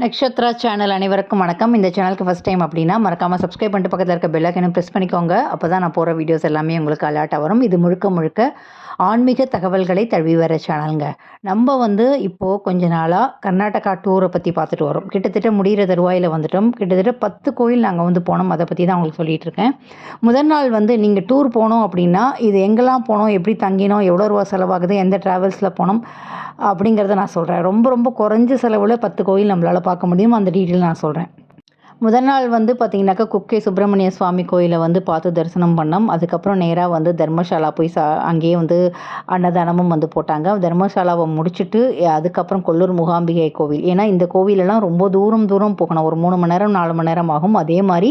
Nakshatra channel அனைவருக்கும் வணக்கம். இந்த சேனலுக்கு ஃபஸ்ட் டைம் அப்படின்னா மறக்காமல் சப்ஸ்கிரைப் பண்ணிட்டு பக்கத்தில் இருக்க பெல்லைக்கனும் ப்ரெஸ் பண்ணிக்கோங்க. அப்போ தான் நான் போகிற வீடியோஸ் எல்லாமே உங்களுக்கு அலர்ட்டாக வரும். இது முழுக்க முழுக்க ஆன்மீக தகவல்களை தழுவி வர சேனலுங்க நம்ம வந்து இப்போது கொஞ்ச நாளாக கர்நாடகா டூரை பற்றி பார்த்துட்டு வரோம். கிட்டத்தட்ட முடிகிற தருவாயில் வந்துட்டோம். கிட்டத்தட்ட பத்து கோயில் நாங்கள் வந்து போனோம். அதை பற்றி தான் உங்களுக்கு சொல்லிகிட்டு இருக்கேன். முதல் நாள் வந்து நீங்கள் டூர் போனோம் அப்படின்னா இது எங்கெல்லாம் போனோம்? எப்படி தங்கினோம்? எவ்வளோ ரூபா செலவாகுது? எந்த ட்ராவல்ஸில் போனோம்? அப்படிங்கிறத நான் சொல்கிறேன் ரொம்ப ரொம்ப குறைஞ்ச செலவில் பத்து கோயில் நம்மளால் பார்க்க முடியும் அந்த டீட்டெயில் நான் சொல்கிறேன் முதல் நாள் வந்து பார்த்திங்கனாக்கா குக்கே சுப்பிரமணிய சுவாமி கோயிலை வந்து பார்த்து தரிசனம் பண்ணோம். அதுக்கப்புறம் நேராக வந்து தர்மசாலா போய் சா அங்கேயே வந்து அன்னதானமும் வந்து போட்டாங்க. தர்மசாலாவை முடிச்சுட்டு அதுக்கப்புறம் கொல்லூர் முகாம்பிகை கோவில். ஏன்னா இந்த கோவிலெல்லாம் ரொம்ப தூரம் தூரம் போகணும். ஒரு மூணு மணி நேரம் நாலு மணி நேரம் ஆகும். அதே மாதிரி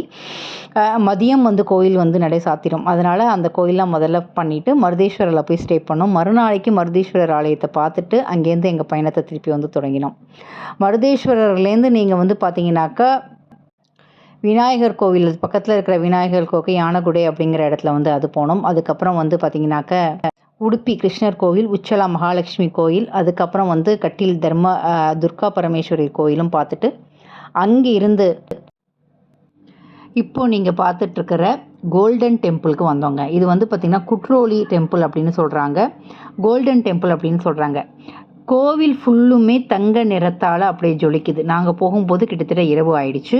மதியம் வந்து கோயில் வந்து நடை சாத்திரும். அதனால் அந்த கோயிலாம் முதல்ல பண்ணிவிட்டு மருதேஸ்வரில் போய் ஸ்டே பண்ணோம். மறுநாளைக்கு மருதேஸ்வரர் ஆலயத்தை பார்த்துட்டு அங்கேருந்து எங்கள் பயணத்தை திருப்பி வந்து தொடங்கினோம். மருதேஸ்வரர்லேருந்து நீங்கள் வந்து பார்த்தீங்கன்னாக்கா விநாயகர் கோவில் பக்கத்தில் இருக்கிற விநாயகர் கோக்கை யானகுடை அப்படிங்கிற இடத்துல வந்து அது போனோம். அதுக்கப்புறம் வந்து பார்த்திங்கனாக்க உடுப்பி கிருஷ்ணர் கோவில் உச்சலா மகாலட்சுமி கோயில் அதுக்கப்புறம் வந்து கட்டில் தர்ம துர்கா பரமேஸ்வரி கோயிலும் பார்த்துட்டு அங்கே இருந்து இப்போ நீங்கள் பார்த்துட்ருக்கிற கோல்டன் டெம்பிளுக்கு வந்தோங்க. இது வந்து பார்த்திங்கன்னா குட்ரோலி டெம்பிள் அப்படின்னு சொல்கிறாங்க கோல்டன் டெம்பிள் அப்படின்னு சொல்கிறாங்க கோவில் ஃபுல்லுமே தங்க நிறத்தால் அப்படியே ஜொலிக்குது. நாங்கள் போகும்போது கிட்டத்தட்ட இரவு ஆயிடுச்சு.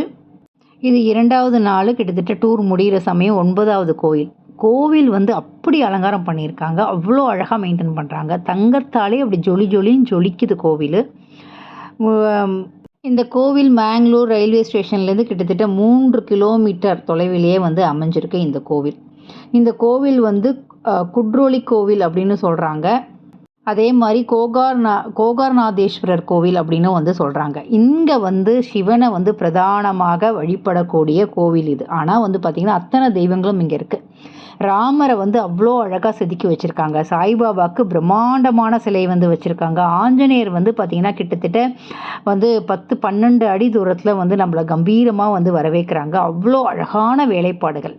இது இரண்டாவது நாள் கிட்டத்தட்ட டூர் முடிகிற சமயம் ஒன்பதாவது கோவில் கோவில் வந்து அப்படி அலங்காரம் பண்ணியிருக்காங்க. அவ்வளோ அழகாக மெயின்டைன் பண்ணுறாங்க தங்கத்தாலே அப்படி ஜொலி ஜொலின்னு ஜொலிக்குது கோவில். இந்த கோவில் மேங்களூர் ரயில்வே ஸ்டேஷன்லேருந்து கிட்டத்தட்ட மூன்று கிலோமீட்டர் தொலைவிலேயே வந்து அமைஞ்சிருக்கு இந்த கோவில். இந்த கோவில் வந்து குட்ரோலி கோவில் அப்படின்னு சொல்கிறாங்க அதே மாதிரி கோகார்நா கோகார்நாதேஸ்வரர் கோவில் அப்படின்னு வந்து சொல்கிறாங்க இங்கே வந்து சிவனை வந்து பிரதானமாக வழிபடக்கூடிய கோவில் இது. ஆனால் வந்து பார்த்திங்கன்னா அத்தனை தெய்வங்களும் இங்கே இருக்குது ராமரை வந்து அவ்வளோ அழகாக செதுக்கி வச்சுருக்காங்க. சாய்பாபாவுக்கு பிரம்மாண்டமான சிலை வந்து வச்சுருக்காங்க. ஆஞ்சநேயர் வந்து பார்த்திங்கன்னா கிட்டத்தட்ட வந்து பத்து பன்னெண்டு அடி தூரத்தில் வந்து நம்மளை கம்பீரமாக வந்து வரவேற்கிறாங்க. அவ்வளோ அழகான வேலைப்பாடுகள்.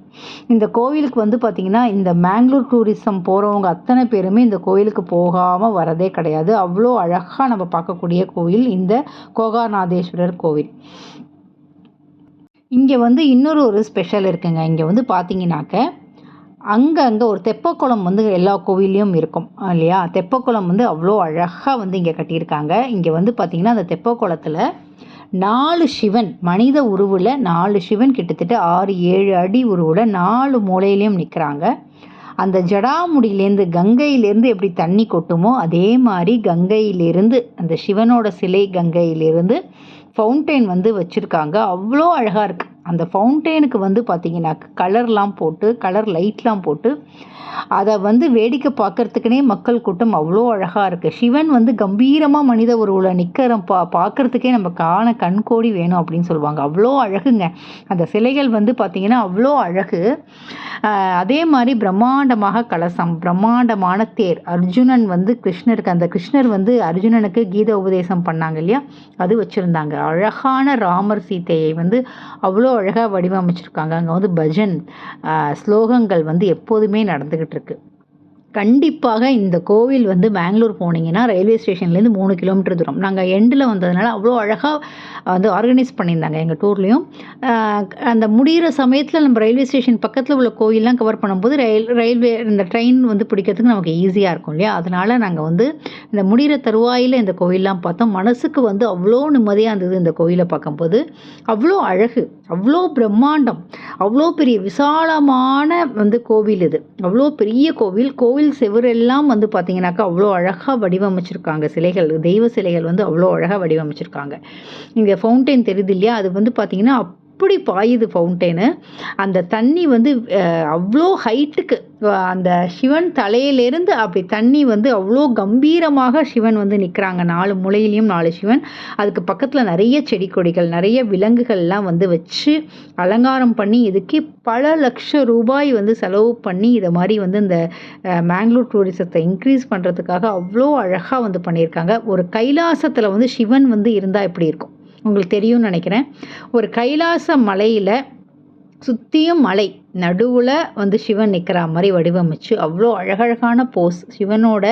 இந்த கோவிலுக்கு வந்து பார்த்திங்கன்னா இந்த மேங்களூர் டூரிசம் போகிறவங்க அத்தனை பேருமே இந்த கோயிலுக்கு போகாமல் வரதே கிடையாது. அவ்வளோ அழகாக நம்ம பார்க்கக்கூடிய கோவில் இந்த கோகாநாதேஸ்வரர் கோவில். இங்கே வந்து இன்னொரு ஒரு ஸ்பெஷல் இருக்குங்க. இங்கே வந்து பார்த்தீங்கன்னாக்க அங்கங்கே ஒரு தெப்பக்குளம் வந்து எல்லா கோவில்லையும் இருக்கும் இல்லையா? தெப்பக்குளம் வந்து அவ்வளோ அழகாக வந்து இங்கே கட்டியிருக்காங்க. இங்கே வந்து பார்த்திங்கன்னா அந்த தெப்பக்குளத்தில் நாலு சிவன் மனித உருவில் நாலு சிவன் கிட்டத்தட்ட ஆறு ஏழு அடி உருவில் நாலு மூலையிலையும் நிற்கிறாங்க அந்த ஜடாமுடியிலேருந்து கங்கையிலேருந்து எப்படி தண்ணி கொட்டுமோ அதே மாதிரி கங்கையிலிருந்து அந்த சிவனோட சிலை கங்கையிலிருந்து ஃபவுண்டைன் வந்து வச்சுருக்காங்க. அவ்வளோ அழகாக இருக்குது அந்த ஃபவுண்டெயினுக்கு வந்து பார்த்தீங்கன்னா கலர்லாம் போட்டு கலர் லைட்லாம் போட்டு அதை வந்து வேடிக்கை பார்க்கறதுக்குனே மக்கள் கூட்டம் அவ்வளோ அழகாக இருக்குது சிவன் வந்து கம்பீரமாக மனித உருவில் நிற்கிற பா பார்க்குறதுக்கே நம்ம காண கண்கோடி வேணும் அப்படின்னு சொல்லுவாங்க. அவ்வளோ அழகுங்க. அந்த சிலைகள் வந்து பார்த்திங்கன்னா அவ்வளோ அழகு. அதே மாதிரி பிரம்மாண்டமாக கலசம் பிரம்மாண்டமான தேர். அர்ஜுனன் வந்து கிருஷ்ணருக்கு அந்த கிருஷ்ணர் வந்து அர்ஜுனனுக்கு கீத உபதேசம் பண்ணாங்க இல்லையா? அது வச்சுருந்தாங்க. அழகான ராமர் சீதையை வந்து அவ்வளோ அழகாக வடிவமைச்சிருக்காங்க. அங்கே வந்து பஜன் ஸ்லோகங்கள் வந்து எப்போதுமே நடந்துகிட்டு இருக்கு. கண்டிப்பாக இந்த கோவில் வந்து பெங்களூர் போனீங்கன்னா ரயில்வே ஸ்டேஷன்லேருந்து மூணு கிலோமீட்டர் தூரம். நாங்கள் எண்டில் வந்ததுனால அவ்வளோ அழகாக வந்து ஆர்கனைஸ் பண்ணியிருந்தாங்க எங்கள் டூர்லேயும். அந்த முடிகிற சமயத்தில் நம்ம ரயில்வே ஸ்டேஷன் பக்கத்தில் உள்ள கோயிலெலாம் கவர் பண்ணும்போது ரயில் ரயில்வே இந்த ட்ரெயின் வந்து பிடிக்கிறதுக்கு நமக்கு ஈஸியாக இருக்கும் இல்லையா? அதனால் நாங்கள் வந்து இந்த முடிகிற தருவாயில் இந்த கோயிலெலாம் பார்த்தோம். மனசுக்கு வந்து அவ்வளோ நிம்மதியாக இருந்தது இந்த கோயிலை பார்க்கும்போது. அவ்வளோ அழகு அவ்வளோ பிரம்மாண்டம் அவ்வளோ பெரிய விசாலமான வந்து கோவில் இது. அவ்வளோ பெரிய கோவில் கோவில் செவரெல்லாம் வந்து பார்த்தீங்கன்னாக்கா அவ்வளோ அழகாக வடிவமைச்சிருக்காங்க. சிலைகள் தெய்வ சிலைகள் வந்து அவ்வளோ அழகாக வடிவமைச்சிருக்காங்க. இங்கே ஃபவுண்டைன் தெரியுது இல்லையா? அது வந்து பார்த்தீங்கன்னா அப்படி பாயுது ஃபவுண்டெயினு அந்த தண்ணி வந்து அவ்வளோ ஹைட்டுக்கு அந்த சிவன் தலையிலேருந்து அப்படி தண்ணி வந்து அவ்வளோ கம்பீரமாக சிவன் வந்து நிற்கிறாங்க நாலு முளையிலையும் நாலு சிவன். அதுக்கு பக்கத்தில் நிறைய செடி கொடிகள் நிறைய விலங்குகள்லாம் வந்து வச்சு அலங்காரம் பண்ணி இதுக்கு பல லட்சம் ரூபாய் வந்து செலவு பண்ணி இதை மாதிரி வந்து இந்த மேங்களூர் டூரிசத்தை இன்க்ரீஸ் பண்ணுறதுக்காக அவ்வளோ அழகாக வந்து பண்ணியிருக்காங்க. ஒரு கைலாசத்தில் வந்து சிவன் வந்து இருந்தால் எப்படி இருக்கும்? உங்களுக்கு தெரியும்னு நினைக்கிறேன். ஒரு கைலாச மலையில் சுற்றியும் மலை. நடுவில் வந்து சிவன் நிற்கிற மாதிரி வடிவமைச்சு அவ்வளோ அழகழகான போஸ் சிவனோட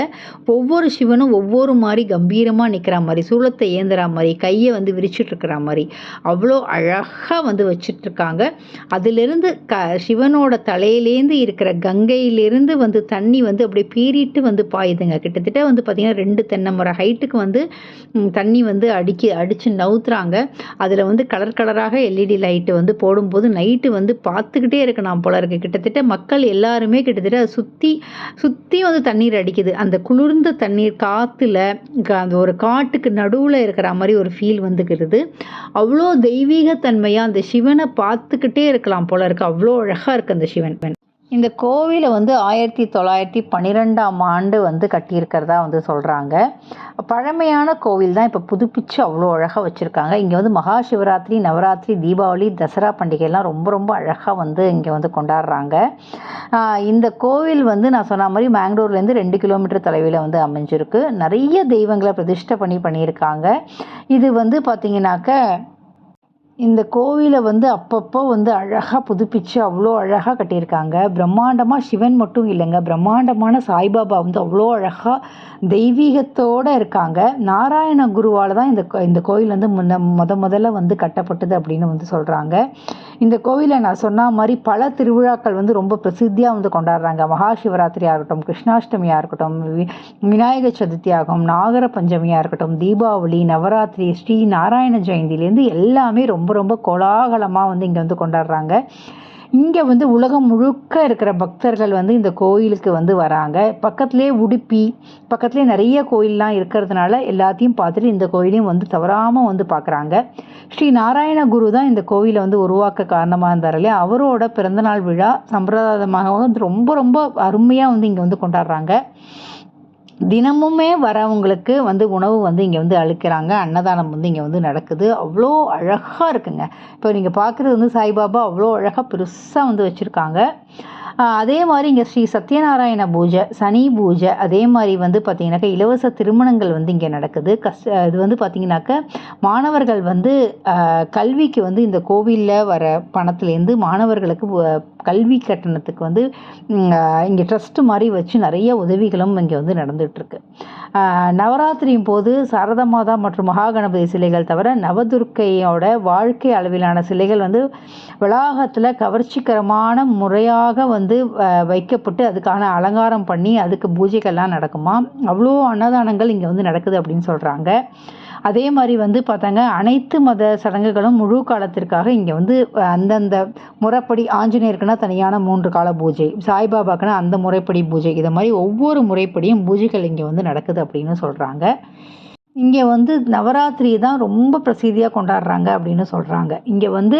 ஒவ்வொரு சிவனும் ஒவ்வொரு மாதிரி கம்பீரமாக நிற்கிற மாதிரி சூளத்தை ஏந்துற மாதிரி கையை வந்து விரிச்சிட்டு இருக்கிற மாதிரி அவ்வளோ அழகாக வந்து வச்சிட்ருக்காங்க அதிலிருந்து க சிவனோட தலையிலேருந்து இருக்கிற கங்கையிலேருந்து வந்து தண்ணி வந்து அப்படியே பீறிட்டு வந்து பாயுதுங்க. கிட்டத்தட்ட வந்து பார்த்திங்கன்னா ரெண்டு தென்னை மரம் ஹைட்டுக்கு வந்து தண்ணி வந்து அடிக்கி அடித்து நவுத்துறாங்க. அதில் வந்து கலர் கலராக எல்இடி லைட்டு வந்து போடும்போது நைட்டு வந்து பார்த்துக்கிட்டே இருக்கணும். போல இருக்குது கிட்டத்தட்ட மக்கள் எல்லாருமே கிட்டத்தட்ட அதை சுற்றி சுற்றி வந்து தண்ணீர் அடிக்குது. அந்த குளிர்ந்த தண்ணீர் காற்றுல அந்த ஒரு காட்டுக்கு நடுவில் இருக்கிற மாதிரி ஒரு ஃபீல் வந்துக்கிறது. அவ்வளோ தெய்வீகத்தன்மையாக அந்த சிவனை பார்த்துக்கிட்டே இருக்கலாம் போல இருக்கு. அவ்வளோ அழகாக இருக்குது அந்த சிவன். இந்த கோவிலை வந்து ஆயிரத்தி தொள்ளாயிரத்தி பன்னிரெண்டாம் ஆண்டு வந்து கட்டியிருக்கிறதா வந்து சொல்கிறாங்க பழமையான கோவில் தான் இப்போ புதுப்பிச்சு அவ்வளோ அழகாக வச்சுருக்காங்க. இங்கே வந்து மகா சிவராத்திரி நவராத்திரி தீபாவளி தசரா பண்டிகைலாம் ரொம்ப ரொம்ப அழகாக வந்து இங்கே வந்து கொண்டாடுறாங்க. இந்த கோவில் வந்து நான் சொன்ன மாதிரி மேங்களூர்லேருந்து ரெண்டு கிலோமீட்டர் தொலைவில் வந்து அமைஞ்சிருக்கு. நிறைய தெய்வங்களை பிரதிஷ்டை பண்ணி பண்ணியிருக்காங்க. இது வந்து பார்த்திங்கனாக்க இந்த கோவிலை வந்து அப்பப்போ வந்து அழகாக புதுப்பிச்சு அவ்வளோ அழகாக கட்டியிருக்காங்க. பிரம்மாண்டமாக சிவன் மட்டும் இல்லைங்க. பிரம்மாண்டமான சாய்பாபா வந்து அவ்வளோ அழகாக தெய்வீகத்தோடு இருக்காங்க. நாராயண குருவால் தான் இந்த கோ- இந்த கோயில் வந்து முன்ன முத முதல்ல வந்து கட்டப்பட்டது அப்படின்னு வந்து சொல்கிறாங்க இந்த கோவிலை நான் சொன்ன மாதிரி பல திருவிழாக்கள் வந்து ரொம்ப பிரசித்தியாக வந்து கொண்டாடுறாங்க. மகா சிவராத்திரியாக இருக்கட்டும் கிருஷ்ணாஷ்டமியாக இருக்கட்டும் வி- விநாயகர் சதுர்த்தி ஆகும் நாகர பஞ்சமியாக இருக்கட்டும் தீபாவளி நவராத்திரி ஸ்ரீ நாராயண ஜெயந்திலேருந்து எல்லாமே ரொம்ப ரொம்ப கோலாகலமாக வந்து இங்கே வந்து கொண்டாடுறாங்க. இங்கே வந்து உலகம் முழுக்க இருக்கிற பக்தர்கள் வந்து இந்த கோயிலுக்கு வந்து வராங்க. பக்கத்துலேயே உடுப்பி பக்கத்துலேயே நிறைய கோயிலெலாம் இருக்கிறதுனால எல்லாத்தையும் பார்த்துட்டு இந்த கோயிலையும் வந்து தவறாமல் வந்து பார்க்குறாங்க. ஸ்ரீ நாராயண குரு தான் இந்த கோவிலை வந்து உருவாக்க காரணமாக இருந்தார் இல்லையா? அவரோட பிறந்தநாள் விழா சம்பிரதாயமாக வந்து ரொம்ப ரொம்ப அருமையாக வந்து இங்கே வந்து கொண்டாடுறாங்க. தினமுமே வரவங்களுக்கு வந்து உணவு வந்து இங்கே வந்து அழுக்கிறாங்க அன்னதானம் வந்து இங்கே வந்து நடக்குது. அவ்வளோ அழகாக இருக்குங்க. இப்போ நீங்கள் பார்க்குறது வந்து சாய்பாபா அவ்வளோ அழகாக பெருசாக வந்து வச்சுருக்காங்க. அதே மாதிரி இங்கே ஸ்ரீ சத்யநாராயண பூஜை சனி பூஜை அதே மாதிரி வந்து பார்த்திங்கனாக்கா இலவச திருமணங்கள் வந்து இங்கே நடக்குது. கஷ்ட இது வந்து பார்த்திங்கனாக்கா மாணவர்கள் வந்து கல்விக்கு வந்து இந்த கோவிலில் வர பணத்துலேருந்து மாணவர்களுக்கு வ- கல்வி கட்டணத்துக்கு வந்து இங்கே ட்ரஸ்ட்டு மாதிரி வச்சு நிறைய உதவிகளும் இங்கே வந்து நடந்துகிட்ருக்கு நவராத்திரியும் போது சாரதா மாதா மற்றும் மகாகணபதி சிலைகள் தவிர நவதுர்க்கையோட வாழ்க்கை அளவிலான சிலைகள் வந்து வளாகத்தில் கவர்ச்சிகரமான முறையாக வந்து வைக்கப்பட்டு அதுக்கான அலங்காரம் பண்ணி அதுக்கு பூஜைகள்லாம் நடக்குமா அவ்வளோ அன்னதானங்கள் இங்கே வந்து நடக்குது அப்படின்னு சொல்கிறாங்க அதே மாதிரி வந்து பார்த்தாங்க அனைத்து மத சடங்குகளும் முழு காலத்திற்காக இங்கே வந்து அந்தந்த முறைப்படி ஆஞ்சநேயருக்குன்னா தனியான மூன்று கால பூஜை சாய்பாபாக்குன்னா அந்த முறைப்படி பூஜை இதை மாதிரி ஒவ்வொரு முறைப்படியும் பூஜைகள் இங்கே வந்து நடக்குது அப்படின்னு சொல்கிறாங்க இங்கே வந்து நவராத்திரி தான் ரொம்ப பிரசித்தியாக கொண்டாடுறாங்க அப்படின்னு சொல்கிறாங்க இங்கே வந்து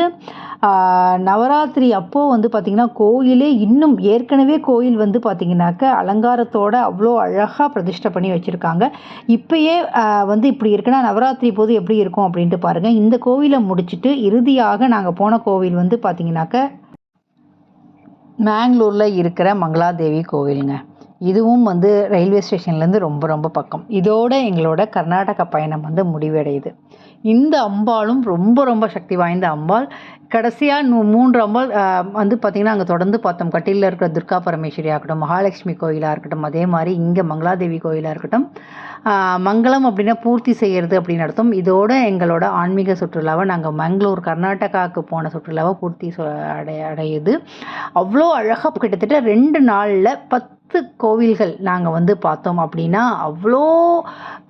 நவராத்திரி அப்போது வந்து பார்த்திங்கன்னா கோயிலே இன்னும் ஏற்கனவே கோயில் வந்து பார்த்திங்கனாக்க அலங்காரத்தோட அவ்வளோ அழகாக பிரதிஷ்டை பண்ணி வச்சுருக்காங்க. இப்போயே வந்து இப்படி இருக்குன்னா நவராத்திரி போது எப்படி இருக்கும் அப்படின்ட்டு பாருங்கள் இந்த கோவிலை முடிச்சுட்டு இறுதியாக நாங்கள் போன கோவில் வந்து பார்த்திங்கனாக்க மேங்களூரில் இருக்கிற மங்களாதேவி கோவிலுங்க. இதுவும் வந்து ரயில்வே ஸ்டேஷன்லேருந்து ரொம்ப ரொம்ப பக்கம். இதோட எங்களோட கர்நாடக பயணம் வந்து முடிவடையுது. இந்த அம்பாளும் ரொம்ப ரொம்ப சக்தி வாய்ந்த அம்பாள். கடைசியாக மூன்று அம்பாள் வந்து பார்த்திங்கன்னா அங்கே தொடர்ந்து பார்த்தோம். கட்டிலில் இருக்கிற துர்கா பரமேஸ்வரி ஆகட்டும் மகாலட்சுமி கோயிலாக இருக்கட்டும் அதே மாதிரி இங்கே மங்களாதேவி கோயிலாக இருக்கட்டும் மங்களம் அப்படின்னா பூர்த்தி செய்கிறது அப்படின்னு அர்த்தம். இதோட எங்களோட ஆன்மீக சுற்றுலாவை நாங்கள் மங்களூர் கர்நாடகாவுக்கு போன சுற்றுலாவை பூர்த்தி சொ- அடைய அடையுது. அவ்வளோ அழகாக கிட்டத்தட்ட ரெண்டு நாளில் பத்து கோவில்கள் நாங்கள் வந்து பார்த்தோம் அப்படின்னா அவ்வளோ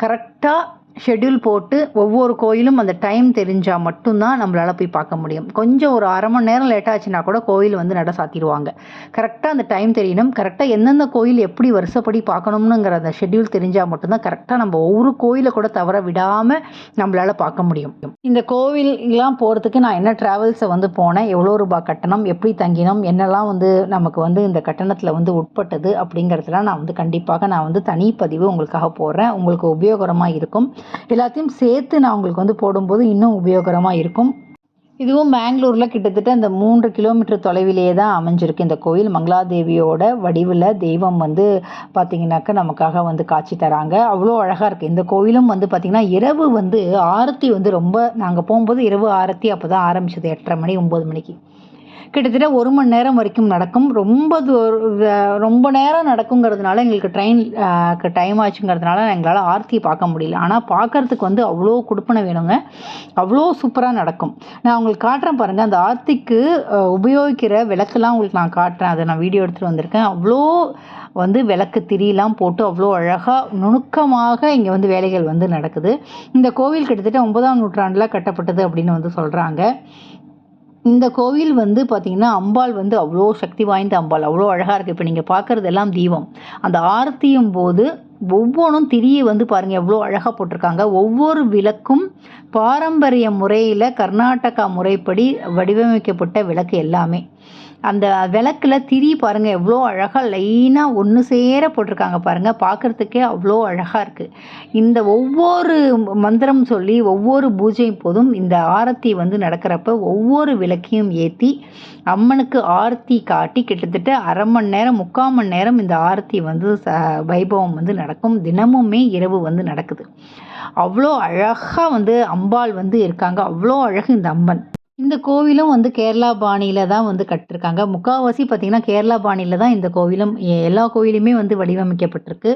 கரெக்டாக ஷெட்யூல் போட்டு ஒவ்வொரு கோயிலும் அந்த டைம் தெரிஞ்சால் மட்டும்தான் நம்மளால் போய் பார்க்க முடியும். கொஞ்சம் ஒரு அரை மணி நேரம் லேட் ஆச்சுன்னா கூட கோயில் வந்து நட சாத்திடுவாங்க. கரெக்டாக அந்த டைம் தெரியணும். கரெக்டாக எந்தெந்த கோயில் எப்படி வருஷப்படி பார்க்கணும்னுங்கிற அந்த ஷெட்யூல் தெரிஞ்சால் மட்டும்தான் கரெக்டாக நம்ம ஒவ்வொரு கோயிலை கூட தவற விடாமல் நம்மளால் பார்க்க முடியும். இந்த கோவில்லாம் போகிறதுக்கு நான் என்ன ட்ராவல்ஸை வந்து போனேன்? எவ்வளோ ரூபாய் கட்டணம்? எப்படி தங்கினோம்? என்னெல்லாம் வந்து நமக்கு வந்து இந்த கட்டணத்தில் வந்து உட்பட்டது அப்படிங்கிறதுலாம் நான் வந்து கண்டிப்பாக நான் வந்து தனிப்பதிவு உங்களுக்காக போடுறேன். உங்களுக்கு உபயோகரமாக இருக்கும். எல்லாத்தையும் சேர்த்து நான் உங்களுக்கு வந்து போடும்போது இன்னும் உபயோகரமாக இருக்கும். இதுவும் மேங்களூரில் கிட்டத்தட்ட இந்த மூன்று கிலோமீட்டர் தொலைவிலேயே தான் அமைஞ்சிருக்கு இந்த கோயில். மங்களாதேவியோட வடிவில் தெய்வம் வந்து பார்த்திங்கனாக்கா நமக்காக வந்து காட்சி தராங்க. அவ்வளோ அழகாக இருக்குது இந்த கோயிலும் வந்து பார்த்திங்கன்னா இரவு வந்து ஆரத்தி வந்து ரொம்ப நாங்கள் போகும்போது இரவு ஆரத்தி அப்போ தான் ஆரம்பிச்சது எட்டரை மணி ஒம்பது மணிக்கு. கிட்டத்தட்ட ஒரு மணி நேரம் வரைக்கும் நடக்கும். ரொம்ப தூரம் ரொம்ப நேரம் நடக்குங்கிறதுனால எங்களுக்கு ட்ரெயின் டைம் ஆச்சுங்கிறதுனால எங்களால் ஆர்த்தியை பார்க்க முடியல. ஆனால் பார்க்கறதுக்கு வந்து அவ்வளோ கொடுப்பனை வேணுங்க. அவ்வளோ சூப்பராக நடக்கும். நான் உங்களுக்கு காட்டுறேன் பாருங்கள் அந்த ஆர்த்திக்கு உபயோகிக்கிற விளக்கெல்லாம் உங்களுக்கு நான் காட்டுறேன். அதை நான் வீடியோ எடுத்துகிட்டு வந்திருக்கேன். அவ்வளோ வந்து விளக்கு திரியெலாம் போட்டு அவ்வளோ அழகாக நுணுக்கமாக இங்கே வந்து வேலைகள் வந்து நடக்குது. இந்த கோவில் கிட்டத்தட்ட ஒன்பதாம் நூற்றாண்டில் கட்டப்பட்டது அப்படின்னு வந்து சொல்கிறாங்க இந்த கோவில் வந்து பார்த்திங்கன்னா அம்பாள் வந்து அவ்வளோ சக்தி வாய்ந்த அம்பாள். அவ்வளோ அழகாக இருக்குது இப்போ நீங்கள் பார்க்குறது எல்லாம் தீபம். அந்த ஆரத்தியும் போது ஒவ்வொன்றும் திரியை வந்து பாருங்கள் எவ்வளோ அழகாக போட்டிருக்காங்க. ஒவ்வொரு விளக்கும் பாரம்பரிய முறையில் கர்நாடகா முறைப்படி வடிவமைக்கப்பட்ட விளக்கு எல்லாமே. அந்த விளக்கில் திரி பாருங்கள் எவ்வளோ அழகாக லைனாக ஒன்று சேர போட்டிருக்காங்க பாருங்கள் பார்க்குறதுக்கே அவ்வளோ அழகாக இருக்குது இந்த ஒவ்வொரு மந்திரம் சொல்லி ஒவ்வொரு பூஜை போதும் இந்த ஆரத்தி வந்து நடக்கிறப்ப ஒவ்வொரு விளக்கையும் ஏற்றி அம்மனுக்கு ஆரத்தி காட்டி கிட்டத்தட்ட அரை மணி நேரம் முக்கால் மணி நேரம் இந்த ஆரத்தி வந்து ச வைபவம் வந்து நடக்கும். தினமுமே இரவு வந்து நடக்குது. அவ்வளோ அழகாக வந்து அம்பாள் வந்து இருக்காங்க. அவ்வளோ அழகு இந்த அம்மன். இந்த கோவிலும் வந்து கேரளா பாணியில் தான் வந்து கட்டிருக்காங்க. முக்கால்வாசி பார்த்திங்கன்னா கேரளா பாணியில் தான் இந்த கோவிலும் எல்லா கோவிலுமே வந்து வடிவமைக்கப்பட்டிருக்கு.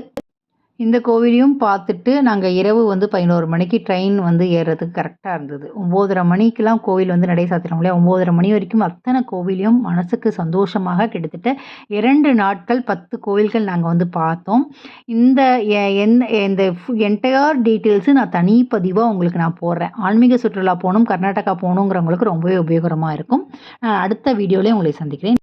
இந்த கோவிலையும் பார்த்துட்டு நாங்கள் இரவு வந்து பதினோரு மணிக்கு ட்ரெயின் வந்து ஏறுறதுக்கு கரெக்டாக இருந்தது. ஒம்போதரை மணிக்கெலாம் கோவில் வந்து நடை சாத்தினோம் இல்லையா? ஒம்போதரை மணி வரைக்கும் அத்தனை கோவிலையும் மனசுக்கு சந்தோஷமாக கிட்டத்தட்ட இரண்டு நாட்கள் பத்து கோவில்கள் நாங்கள் வந்து பார்த்தோம். இந்த எ- எந்த இந்த என்டையர் டீட்டெயில்ஸு நான் தனி பதிவாக உங்களுக்கு நான் போடுறேன். ஆன்மீக சுற்றுலா போகணும் கர்நாடகா போகணுங்கிறவங்களுக்கு ரொம்பவே உபயோகரமாக இருக்கும். நான் அடுத்த வீடியோலேயே உங்களை சந்திக்கிறேன்.